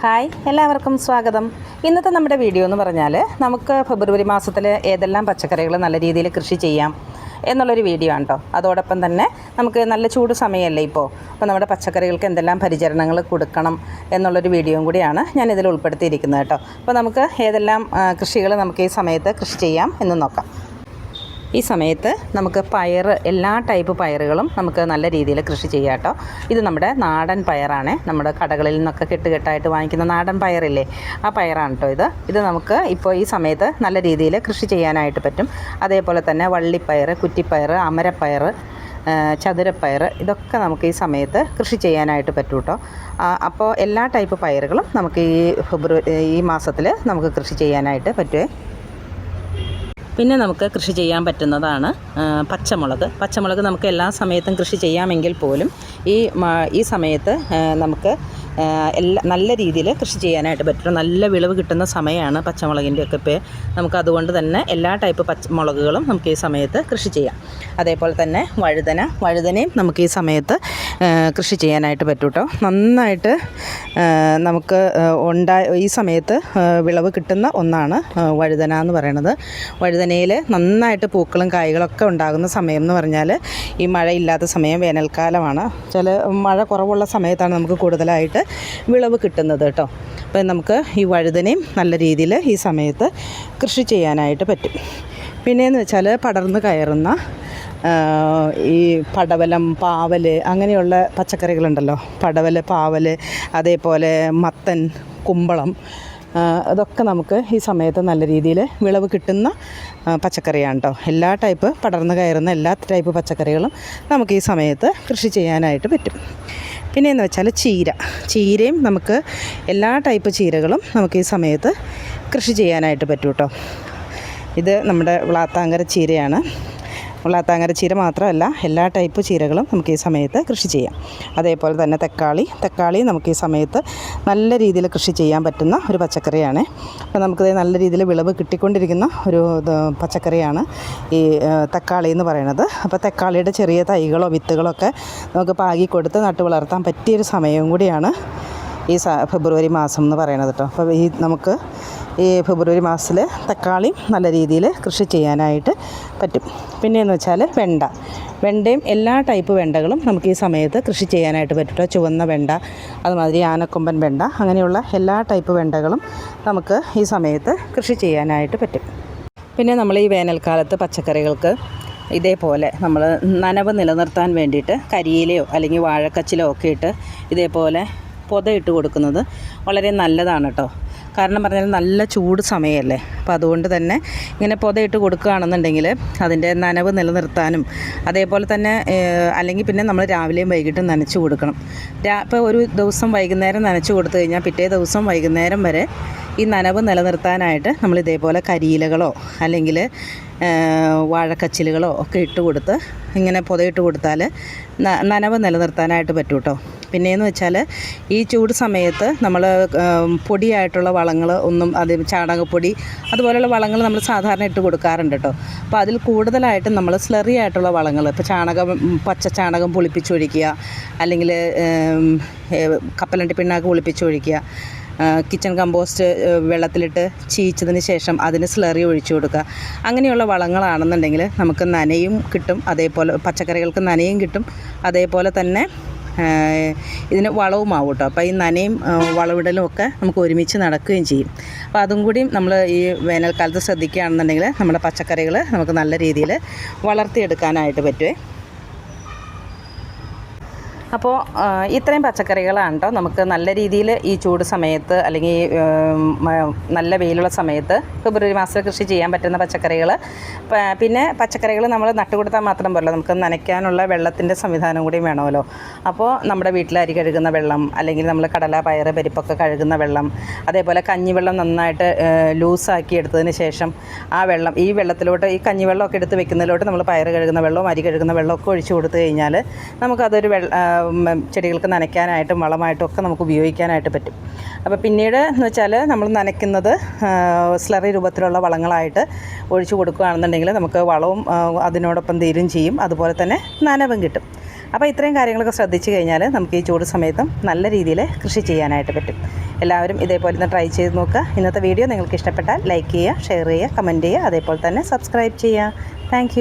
Hi എല്ലാവർക്കും സ്വാഗതം. ഇന്നത്തെ നമ്മുടെ വീഡിയോ എന്ന് പറഞ്ഞാൽ നമുക്ക് ഫെബ്രുവരി മാസത്തിൽ ഏതെല്ലാം പച്ചക്കറികൾ നല്ല രീതിയിൽ കൃഷി ചെയ്യാം എന്നുള്ളൊരു വീഡിയോ ആണ് കേട്ടോ അതോടൊപ്പം തന്നെ നമുക്ക് നല്ല ചൂട് സമയമല്ലേ ഇപ്പോൾ അപ്പോൾ നമ്മുടെ പച്ചക്കറികൾക്ക് എന്തെല്ലാം പരിചരണങ്ങൾ കൊടുക്കണം എന്നുള്ളൊരു വീഡിയോയും കൂടിയാണ് ഞാൻ ഇതിൽ ഉൾപ്പെടുത്തിയിരിക്കുന്നത് കേട്ടോ അപ്പോൾ നമുക്ക് ഏതെല്ലാം കൃഷികൾ നമുക്ക് ഈ സമയത്ത് കൃഷി ചെയ്യാം എന്ന് നോക്കാം. ഈ സമയത്ത് നമുക്ക് പയർ എല്ലാ ടൈപ്പ് പയറുകളും നമുക്ക് നല്ല രീതിയിൽ കൃഷി ചെയ്യാം കേട്ടോ. ഇത് നമ്മുടെ നാടൻ പയറാണ്. നമ്മുടെ കടകളിൽ നിന്നൊക്കെ കെട്ടുകെട്ടായിട്ട് വാങ്ങിക്കുന്ന നാടൻ പയറില്ലേ? ആ പയറാണ് കേട്ടോ ഇത്. ഇത് നമുക്ക് ഇപ്പോൾ ഈ സമയത്ത് നല്ല രീതിയിൽ കൃഷി ചെയ്യാനായിട്ട് പറ്റും. അതേപോലെ തന്നെ വള്ളിപ്പയർ കുറ്റിപ്പയർ അമരപ്പയർ ചതുരപ്പയർ ഇതൊക്കെ നമുക്ക് ഈ സമയത്ത് കൃഷി ചെയ്യാനായിട്ട് പറ്റും കേട്ടോ. അപ്പോൾ എല്ലാ ടൈപ്പ് പയറുകളും നമുക്ക് ഈ ഫെബ്രുവരി ഈ മാസത്തിൽ നമുക്ക് കൃഷി ചെയ്യാനായിട്ട് പറ്റുമേ പിന്നെ നമുക്ക് കൃഷി ചെയ്യാൻ പറ്റുന്നതാണ് പച്ചമുളക്. പച്ചമുളക് നമുക്ക് എല്ലാ സമയത്തും കൃഷി ചെയ്യാമെങ്കിൽ പോലും ഈ ഈ സമയത്ത് നമുക്ക് എല്ലാ നല്ല രീതിയിൽ കൃഷി ചെയ്യാനായിട്ട് പറ്റും നല്ല വിളവ് കിട്ടുന്ന സമയമാണ് പച്ചമുളകിന്റെ ഒക്കെ ഇപ്പോൾ നമുക്ക് അതുകൊണ്ട് തന്നെ എല്ലാ ടൈപ്പ് പച്ചമുളകുകളും നമുക്ക് ഈ സമയത്ത് കൃഷി ചെയ്യാം. അതേപോലെ തന്നെ വഴുതന വഴുതനയും നമുക്ക് ഈ സമയത്ത് കൃഷി ചെയ്യാനായിട്ട് പറ്റും കേട്ടോ നന്നായിട്ട് നമുക്ക് ഉണ്ടാ ഈ സമയത്ത് വിളവ് കിട്ടുന്ന ഒന്നാണ് വഴുതന എന്ന് പറയുന്നത് വഴുതനയിൽ നന്നായിട്ട് പൂക്കളും കായ്കളൊക്കെ ഉണ്ടാകുന്ന സമയം എന്ന് പറഞ്ഞാൽ ഈ മഴയില്ലാത്ത സമയം വേനൽക്കാലമാണ്. ചില മഴ കുറവുള്ള സമയത്താണ് നമുക്ക് കൂടുതലായിട്ട് വിളവ് കിട്ടുന്നത് കേട്ടോ. അപ്പോൾ നമുക്ക് ഈ വഴുതനയും നല്ല രീതിയിൽ ഈ സമയത്ത് കൃഷി ചെയ്യാനായിട്ട് പറ്റും. പിന്നെയെന്ന് വെച്ചാൽ പടർന്ന് കയറുന്ന ഈ പടവലം പാവൽ അങ്ങനെയുള്ള പച്ചക്കറികളുണ്ടല്ലോ. പടവൽ പാവൽ അതേപോലെ മത്തൻ കുമ്പളം അതൊക്കെ നമുക്ക് ഈ സമയത്ത് നല്ല രീതിയിൽ വിളവ് കിട്ടുന്ന പച്ചക്കറിയാണ് കേട്ടോ. എല്ലാ ടൈപ്പ് പടർന്ന് കയറുന്ന എല്ലാ ടൈപ്പ് പച്ചക്കറികളും നമുക്ക് ഈ സമയത്ത് കൃഷി ചെയ്യാനായിട്ട് പറ്റും. പിന്നെയെന്ന് വെച്ചാൽ ചീര. ചീരയും നമുക്ക് എല്ലാ ടൈപ്പ് ചീരകളും നമുക്ക് ഈ സമയത്ത് കൃഷി ചെയ്യാനായിട്ട് പറ്റും കേട്ടോ ഇത് നമ്മുടെ വ്ളാത്താങ്കര ചീരയാണ്. വ്ളാത്താങ്കര ചീര മാത്രമല്ല എല്ലാ ടൈപ്പ് ചീരകളും നമുക്ക് ഈ സമയത്ത് കൃഷി ചെയ്യാം. അതേപോലെ തന്നെ തക്കാളി. തക്കാളി നമുക്ക് ഈ സമയത്ത് നല്ല രീതിയിൽ കൃഷി ചെയ്യാൻ പറ്റുന്ന ഒരു പച്ചക്കറിയാണ്. അപ്പോൾ നമുക്ക് നല്ല രീതിയിൽ വിളവ് കിട്ടിക്കൊണ്ടിരിക്കുന്ന ഒരു പച്ചക്കറിയാണ് ഈ തക്കാളി എന്ന് പറയുന്നത്. അപ്പോൾ തക്കാളിയുടെ ചെറിയ തൈകളോ വിത്തുകളോ ഒക്കെ നമുക്ക് പാകി കൊടുത്ത് നട്ടു വളർത്താൻ പറ്റിയൊരു സമയവും കൂടിയാണ് ഈ ഫെബ്രുവരി മാസം എന്ന് പറയണത് കേട്ടോ അപ്പോൾ ഈ നമുക്ക് ഈ ഫെബ്രുവരി മാസത്തിൽ തക്കാളി നല്ല രീതിയിൽ കൃഷി ചെയ്യാനായിട്ട് പറ്റും. പിന്നെയെന്ന് വെച്ചാൽ വെണ്ട. വെണ്ടയും എല്ലാ ടൈപ്പ് വെണ്ടകളും നമുക്ക് ഈ സമയത്ത് കൃഷി ചെയ്യാനായിട്ട് പറ്റും ചുവന്ന വെണ്ട അതുമാതിരി ആനക്കൊമ്പൻ വെണ്ട അങ്ങനെയുള്ള എല്ലാ ടൈപ്പ് വെണ്ടകളും നമുക്ക് ഈ സമയത്ത് കൃഷി ചെയ്യാനായിട്ട് പറ്റും. പിന്നെ നമ്മൾ ഈ വേനൽക്കാലത്ത് പച്ചക്കറികൾക്ക് ഇതേപോലെ നമ്മൾ നനവ് നിലനിർത്താൻ വേണ്ടിയിട്ട് കരിയിലയോ അല്ലെങ്കിൽ വാഴക്കച്ചിലോ ഒക്കെ ഇട്ട് ഇതേപോലെ പൊതയിട്ട് കൊടുക്കുന്നത് വളരെ നല്ലതാണ് കേട്ടോ കാരണം പറഞ്ഞാൽ നല്ല ചൂട് സമയമല്ലേ. അപ്പം അതുകൊണ്ട് തന്നെ ഇങ്ങനെ പൊതയിട്ട് കൊടുക്കുകയാണെന്നുണ്ടെങ്കിൽ അതിന്റെ നനവ് നിലനിർത്താനും അതേപോലെ തന്നെ അല്ലെങ്കിൽ പിന്നെ നമ്മൾ രാവിലെയും വൈകിട്ടും നനച്ച് കൊടുക്കണം. രാ ഇപ്പോൾ ഒരു ദിവസം വൈകുന്നേരം നനച്ച് കൊടുത്തു കഴിഞ്ഞാൽ പിറ്റേ ദിവസം വൈകുന്നേരം വരെ ഈ നനവ് നിലനിർത്താനായിട്ട് നമ്മൾ ഇതേപോലെ കരിയിലകളോ അല്ലെങ്കിൽ വാഴക്കച്ചിലുകളോ ഒക്കെ ഇട്ട് കൊടുത്ത് ഇങ്ങനെ പുതയിട്ട് കൊടുത്താൽ നനവ് നിലനിർത്താനായിട്ട് പറ്റൂട്ടോ പിന്നെയെന്ന് വെച്ചാൽ ഈ ചൂട് സമയത്ത് നമ്മൾ പൊടിയായിട്ടുള്ള വളങ്ങൾ ഒന്നും അത് ചാണകപ്പൊടി അതുപോലെയുള്ള വളങ്ങൾ നമ്മൾ സാധാരണ ഇട്ട് കൊടുക്കാറുണ്ട് കേട്ടോ. അപ്പോൾ അതിൽ കൂടുതലായിട്ടും നമ്മൾ സ്ലറി ആയിട്ടുള്ള വളങ്ങൾ ഇപ്പോൾ ചാണകം പച്ച ചാണകം പുളിപ്പിച്ചൊഴിക്കുക അല്ലെങ്കിൽ കപ്പലണ്ടി പിണ്ണാക്ക് പുളിപ്പിച്ചൊഴിക്കുക കിച്ചൺ കമ്പോസ്റ്റ് വെള്ളത്തിലിട്ട് ചീച്ചതിന് ശേഷം അതിന് സ്ലറി ഒഴിച്ചു കൊടുക്കുക. അങ്ങനെയുള്ള വളങ്ങളാണെന്നുണ്ടെങ്കിൽ നമുക്ക് നനയും കിട്ടും അതേപോലെ പച്ചക്കറികൾക്ക് നനയും കിട്ടും അതേപോലെ തന്നെ ഇതിന് വളവുമാവും കേട്ടോ അപ്പോൾ ഈ നനയും വളവിടലും ഒക്കെ നമുക്ക് ഒരുമിച്ച് നടക്കുകയും ചെയ്യും. അപ്പോൾ അതും കൂടി നമ്മൾ ഈ വേനൽക്കാലത്ത് ശ്രദ്ധിക്കുകയാണെന്നുണ്ടെങ്കിൽ നമ്മുടെ പച്ചക്കറികൾ നമുക്ക് നല്ല രീതിയിൽ വളർത്തിയെടുക്കാനായിട്ട് പറ്റുമേ അപ്പോൾ ഇത്രയും പച്ചക്കറികളാണ് കേട്ടോ നമുക്ക് നല്ല രീതിയിൽ ഈ ചൂട് സമയത്ത് അല്ലെങ്കിൽ നല്ല വെയിലുള്ള സമയത്ത് ഫെബ്രുവരി മാസത്തിൽ കൃഷി ചെയ്യാൻ പറ്റുന്ന പച്ചക്കറികൾ പിന്നെ പച്ചക്കറികൾ നമ്മൾ നട്ടുകൊടുത്താൽ മാത്രം പോരല്ലോ. നമുക്ക് നനയ്ക്കാനുള്ള വെള്ളത്തിന്റെ സംവിധാനം കൂടി വേണമല്ലോ. അപ്പോൾ നമ്മുടെ വീട്ടിൽ അരി കഴുകുന്ന വെള്ളം അല്ലെങ്കിൽ നമ്മൾ കടല പയർ പരിപ്പൊക്കെ കഴുകുന്ന വെള്ളം അതേപോലെ കഞ്ഞിവെള്ളം നന്നായിട്ട് ലൂസാക്കി എടുത്തതിന് ശേഷം ആ വെള്ളം ഈ വെള്ളത്തിലോട്ട് ഈ കഞ്ഞിവെള്ളമൊക്കെ എടുത്ത് വെക്കുന്നതിലോട്ട് നമ്മൾ പയർ കഴുകുന്ന വെള്ളവും അരി കഴുകുന്ന വെള്ളമൊക്കെ ഒഴിച്ചു കൊടുത്തു കഴിഞ്ഞാൽ നമുക്കതൊരു വെള്ള ചെടികൾക്ക് നനയ്ക്കാനായിട്ടും വളമായിട്ടും ഒക്കെ നമുക്ക് ഉപയോഗിക്കാനായിട്ട് പറ്റും. അപ്പോൾ പിന്നീട് എന്ന് വെച്ചാൽ നമ്മൾ നനയ്ക്കുന്നത് സ്ലറി രൂപത്തിലുള്ള വളങ്ങളായിട്ട് ഒഴിച്ചു കൊടുക്കുകയാണെന്നുണ്ടെങ്കിൽ നമുക്ക് വളവും അതിനോടൊപ്പം തീരും ചെയ്യും. അതുപോലെ തന്നെ നനവും കിട്ടും. അപ്പോൾ ഇത്രയും കാര്യങ്ങളൊക്കെ ശ്രദ്ധിച്ചു കഴിഞ്ഞാൽ നമുക്ക് ഈ ചൂട് സമയത്തും നല്ല രീതിയിൽ കൃഷി ചെയ്യാനായിട്ട് പറ്റും. എല്ലാവരും ഇതേപോലെ ഒന്ന് ട്രൈ ചെയ്ത് നോക്കുക. ഇന്നത്തെ വീഡിയോ നിങ്ങൾക്ക് ഇഷ്ടപ്പെട്ടാൽ ലൈക്ക് ചെയ്യുക ഷെയർ ചെയ്യുക കമന്റ് ചെയ്യുക. അതേപോലെ തന്നെ സബ്സ്ക്രൈബ് ചെയ്യുക. താങ്ക്